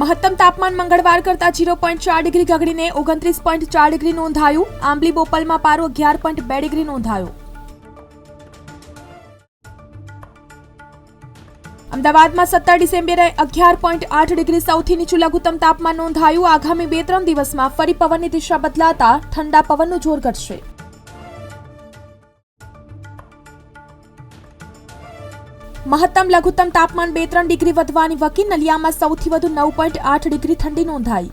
મહત્તમ તાપમાન મંગળવાર કરતા ઝીરો પોઈન્ટ ચાર ડિગ્રી ગગડીને ઓગણત્રીસ પોઈન્ટ ચાર ડિગ્રી નોંધાયું. આંબલી બોપલમાં પારો અગિયાર પોઈન્ટ બે ડિગ્રી નોંધાયો. અમદાવાદમાં સત્તર ડિસેમ્બરે અગિયાર પોઈન્ટ આઠ ડિગ્રી સૌથી નીચું લઘુત્તમ તાપમાન નોંધાયું. આગામી બે ત્રણ દિવસમાં ફરી પવનની દિશા બદલાતા ઠંડા પવનનું જોર ઘટશે. મહત્તમ લઘુત્તમ તાપમાન બે ત્રણ ડિગ્રી વધવાની વકી નલિયામાં સૌથી વધુ નવ પોઈન્ટ આઠ ડિગ્રી ઠંડી નોંધાઈ.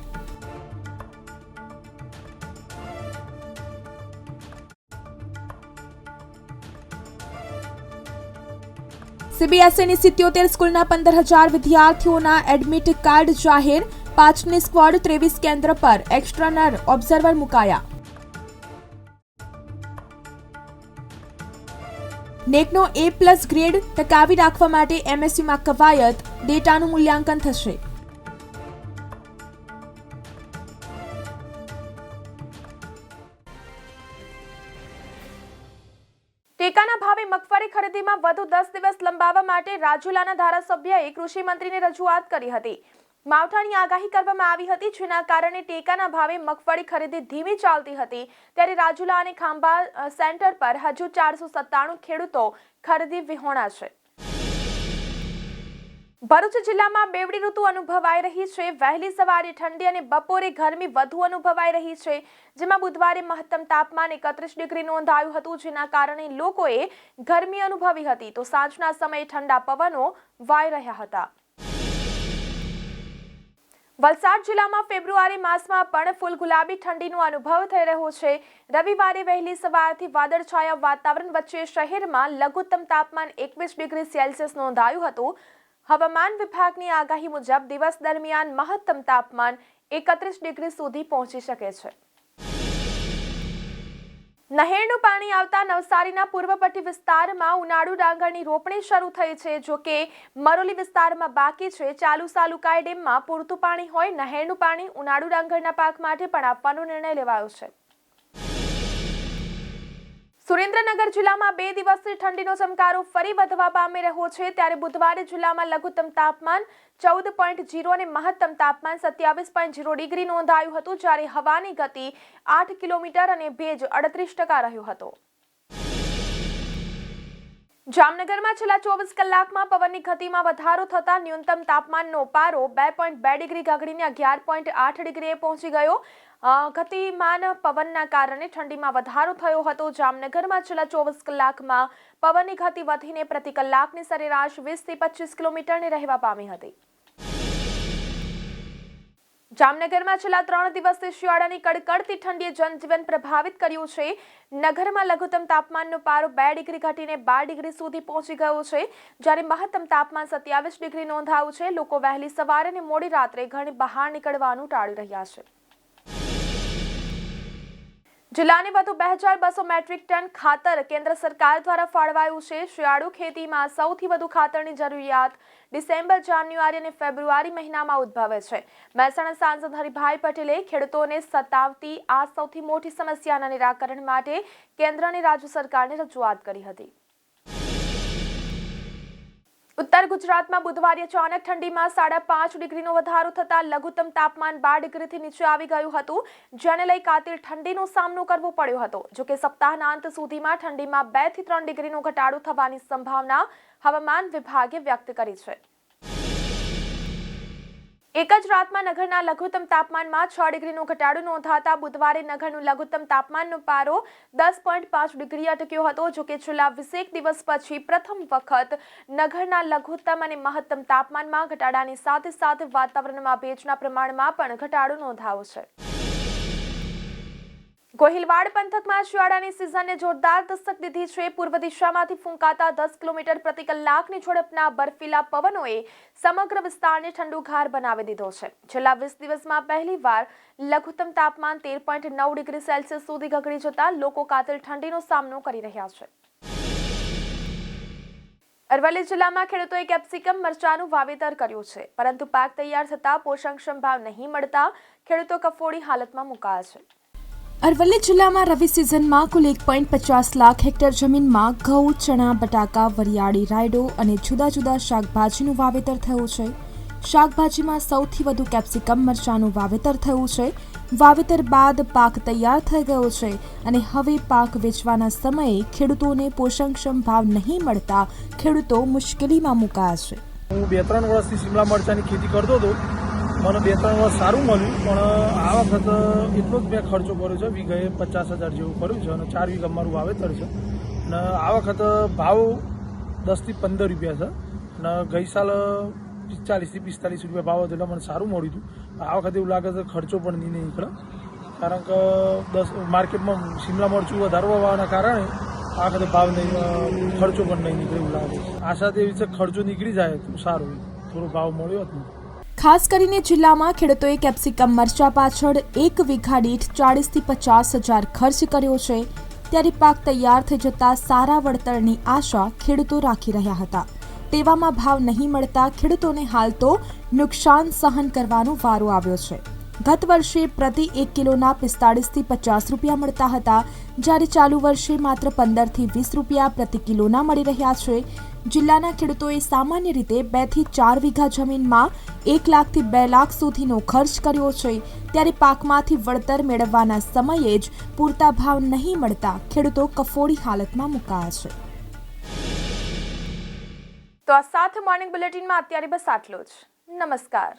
સીબીએસઈની સિત્યોતેર સ્કૂલના પંદર હજાર વિદ્યાર્થીઓના એડમિટ કાર્ડ જાહેર, પાંચની સ્ક્વોડ ત્રેવીસ કેન્દ્ર પર એક્સ્ટ્રનર ઓબ્ઝર્વર મુકાયા. નેકનો એ પ્લસ ગ્રેડ ટકાવી રાખવા માટે એમએસયુમાં કવાયત ડેટાનું મૂલ્યાંકન થશે. ટેકાના ભાવે મગફળી ખરીદીમાં વધુ દસ દિવસ લંબાવવા માટે રાજુલાના ધારાસભ્યએ કૃષિ મંત્રીને રજૂઆત કરી હતી. માવઠાની આગાહી કરવામાં આવી હતી, જેના કારણે ટેકાના ભાવે મગફળી ખરીદી ધીમી ચાલતી હતી. ત્યારે રાજુલા અને ખાંભા સેન્ટર પર હજુ ચારસો સત્તાણું ખેડૂતો ખરીદી વિહોણા છે ભરૂચ જિલ્લામાં બેવડી ઋતુ અનુભવાઈ રહી છે. વહેલી સવારે ઠંડી અને બપોરે ગરમી વધુ અનુભવાઈ રહી છે, જેમાં બુધવારે મહત્તમ તાપમાન એકત્રીસ ડિગ્રી નોંધાયું હતું, જેના કારણે લોકોએ ગરમી અનુભવી હતી. તો સાંજના સમયે ઠંડા પવનો વાઈ રહ્યા હતા. વલસાડ જિલ્લામાં ફેબ્રુઆરી માસમાં પણ ફૂલ ગુલાબી ઠંડીનો અનુભવ થઈ રહ્યો છે. રવિવારે વહેલી સવારથી વાદળછાયા વાતાવરણ વચ્ચે શહેરમાં લઘુત્તમ તાપમાન એકવીસ ડિગ્રી સેલ્સિયસ નોંધાયું હતું. હવામાન વિભાગની આગાહી મુજબ દિવસ દરમિયાન મહત્તમ તાપમાન એકત્રીસ ડિગ્રી સુધી પહોંચી શકે છે. નહેરનું પાણી આવતા નવસારીના પૂર્વ પટ્ટી વિસ્તારમાં ઉનાળુ ડાંગરની રોપણી શરૂ થઈ છે. જો કે મરોલી વિસ્તારમાં બાકી છે. ચાલુ સાલુકાઈ ડેમમાં પૂરતું પાણી હોય નહેરનું પાણી ઉનાળુ ડાંગરના પાક માટે પણ આપવાનો નિર્ણય લેવાયો છે. સુરેન્દ્રનગર જિલ્લામાં બે દિવસથી ઠંડીનો ચમકારો ફરી વધવા પામી રહ્યો છે. ત્યારે બુધવારે જિલ્લામાં લઘુત્તમ તાપમાન ચૌદ પોઈન્ટ જીરો અને મહત્તમ તાપમાન સત્યાવીસ પોઈન્ટ જીરો ડિગ્રી નોંધાયું હતું, જ્યારે હવાની ગતિ આઠ કિલોમીટર અને ભેજ અડત્રીસ ટકા રહ્યો હતો. જામનગરમાં છેલ્લા ચોવીસ કલાકમાં પવનની ગતિમાં વધારો થતાં ન્યૂનતમ તાપમાનનો પારો બે પોઈન્ટ બે ડિગ્રી ગગડીને અગિયાર પોઈન્ટ આઠ ડિગ્રીએ પહોંચી ગયો. ગતિમાન પવનના કારણે ઠંડીમાં વધારો થયો હતો. જામનગરમાં છેલ્લા ચોવીસ કલાકમાં પવનની ગતિ વધીને પ્રતિ કલાકની સરેરાશ વીસથી પચીસ કિલોમીટરની રહેવા પામી હતી. જામનગરમાં છેલ્લા ત્રણ દિવસથી શિયાળાની કડકડતી ઠંડીએ જનજીવન પ્રભાવિત કર્યું છે. નગરમાં લઘુત્તમ તાપમાનનો પારો બે ડિગ્રી ઘટીને બાર ડિગ્રી સુધી પહોંચી ગયો છે. જ્યારે મહત્તમ તાપમાન સત્યાવીસ ડિગ્રી નોંધાયું છે. લોકો વહેલી સવારે અને મોડી રાત્રે ઘણી બહાર નીકળવાનું ટાળી રહ્યા છે. જિલ્લાને વધુ બે હજાર બસો મેટ્રિક ટન ખાતર કેન્દ્ર સરકાર દ્વારા ફાળવાયું છે. શિયાળુ ખેતીમાં સૌથી વધુ ખાતરની જરૂરિયાત ડિસેમ્બર, જાન્યુઆરી અને ફેબ્રુઆરી મહિનામાં ઉદ્ભવે છે. મહેસાણા સાંસદ હરિભાઈ પટેલે ખેડૂતોને સતાવતી આ સૌથી મોટી સમસ્યાના નિરાકરણ માટે કેન્દ્ર અને રાજ્ય સરકારને રજૂઆત કરી હતી. ઉત્તર ગુજરાતમાં બુધવારે અચાનક ઠંડીમાં સાડા પાંચ ડિગ્રીનો વધારો થતાં લઘુત્તમ તાપમાન બાર ડિગ્રીથી નીચે આવી ગયું હતું, જેને લઈ કાતિલ ઠંડીનો સામનો કરવો પડ્યો હતો. જોકે સપ્તાહના અંત સુધીમાં ઠંડીમાં બેથી ત્રણ ડિગ્રીનો ઘટાડો થવાની સંભાવના હવામાન વિભાગે વ્યક્ત કરી છે. એક જ રાતમાં નગરના લઘુત્તમ તાપમાનમાં છ ડિગ્રીનો ઘટાડો નોંધાતા બુધવારે નગરનું લઘુત્તમ તાપમાનનો પારો દસ પોઈન્ટ પાંચ ડિગ્રી અટક્યો હતો જોકે છેલ્લા વીસેક દિવસ પછી પ્રથમ વખત નગરના લઘુત્તમ અને મહત્તમ તાપમાનમાં ઘટાડાની સાથે સાથે વાતાવરણમાં ભેજના પ્રમાણમાં પણ ઘટાડો નોંધાયો છે. ગોહિલવાડ પંથકમાં શિયાળાની સિઝનને જોરદાર દસ્તક દીધી છે. પૂર્વ દિશામાંથી ફૂંકાતા દસ કિલોમીટર પ્રતિ કલાકની ઝડપના બર્ફીલા પવનોએ સમગ્ર વિસ્તારને ઠંડુઘાર બનાવી દીધો છે. છેલ્લા વીસ દિવસમાં પહેલીવાર લઘુત્તમ તાપમાન તેર પોઈન્ટ નવ ડિગ્રી સેલ્સિયસ સુધી ગગડી જતા લોકો કાતિલ ઠંડીનો સામનો કરી રહ્યા છે. અરવલ્લી જિલ્લામાં ખેડૂતોએ કેપ્સિકમ મરચાનું વાવેતર કર્યું છે. પરંતુ પાક તૈયાર થતાં પોષણક્ષમ ભાવ નહીં મળતા ખેડૂતો કફોડી હાલતમાં મુકાયા છે. અરવલ્લી જિલ્લામાં રવિ સિઝનમાં કુલ એક પોઈન્ટ પચાસ લાખ હેક્ટર જમીનમાં ઘઉં, ચણા, બટાકા, વરિયાળી, રાયડો અને જુદા જુદા શાકભાજીનું વાવેતર થયું છે. શાકભાજીમાં સૌથી વધુ કેપ્સિકમ મરચાનું વાવેતર થયું છે. વાવેતર બાદ પાક તૈયાર થઈ ગયો છે અને હવે પાક વેચવાના સમયે ખેડૂતોને પોષણક્ષમ ભાવ નહીં મળતા ખેડૂતો મુશ્કેલીમાં મુકાયા છે. હું બે ત્રણ વર્ષથી શિમલા મરચાની ખેતી કરતો હતો. મને બે ત્રણ વર્ષ સારું મળ્યું, પણ આ વખત એટલો જ મેં ખર્ચો કર્યો છે, વીઘાએ પચાસ હજાર જેવું કર્યું છે અને ચાર વીઘા મારું વાવેતર છે. અને આ વખત ભાવ દસથી પંદર રૂપિયા છે. અને ગઈ સાલ ચાલીસથી પિસ્તાલીસ રૂપિયા ભાવ હતો એટલે મને સારું મળ્યું હતું. આ વખતે એવું લાગે છે ખર્ચો પણ નહીં નીકળે. કારણ કે દસ માર્કેટમાં શિમલા મરચું વધારવાના કારણે આ વખતે ભાવ નહીં ખર્ચો પણ નહીં નીકળે એવું લાગે આશા તો એવી છે ખર્ચો નીકળી જાય તો સારું. થોડો ભાવ મળ્યો હતો ખાસ કરીને જિલ્લામાં ખેડૂતોએ કેપ્સિકમ મરચા પાછળ એક વીઘા દીઠ ચાળીસથી પચાસ હજાર ખર્ચ કર્યો છે. ત્યારે પાક તૈયાર થઈ જતા સારા વળતરની આશા ખેડૂતો રાખી રહ્યા હતા. તેવામાં ભાવ નહીં મળતા ખેડૂતોને હાલ તો નુકસાન સહન કરવાનો વારો આવ્યો છે. ગત વર્ષે પ્રતિ એક કિલોના પિસ્તાળીસથી પચાસ રૂપિયા મળતા હતા. જ્યારે ચાલુ વર્ષે માત્ર પંદરથી વીસ રૂપિયા પ્રતિ કિલોના મળી રહ્યા છે. જિલ્લાના ખેડૂતોએ સામાન્ય રીતે બેથી ચાર વીઘા જમીનમાં એક લાખથી બે લાખ સુધીનો ખર્ચ કર્યો છે. ત્યારે પાકમાંથી વળતર મેળવવાના સમયે જ પૂરતા ભાવ નહીં મળતા ખેડૂતો કફોડી હાલતમાં મુકાયા છે. તો આ સાથે મોર્નિંગ બુલેટિનમાં અત્યારે બસ આટલો જ. નમસ્કાર.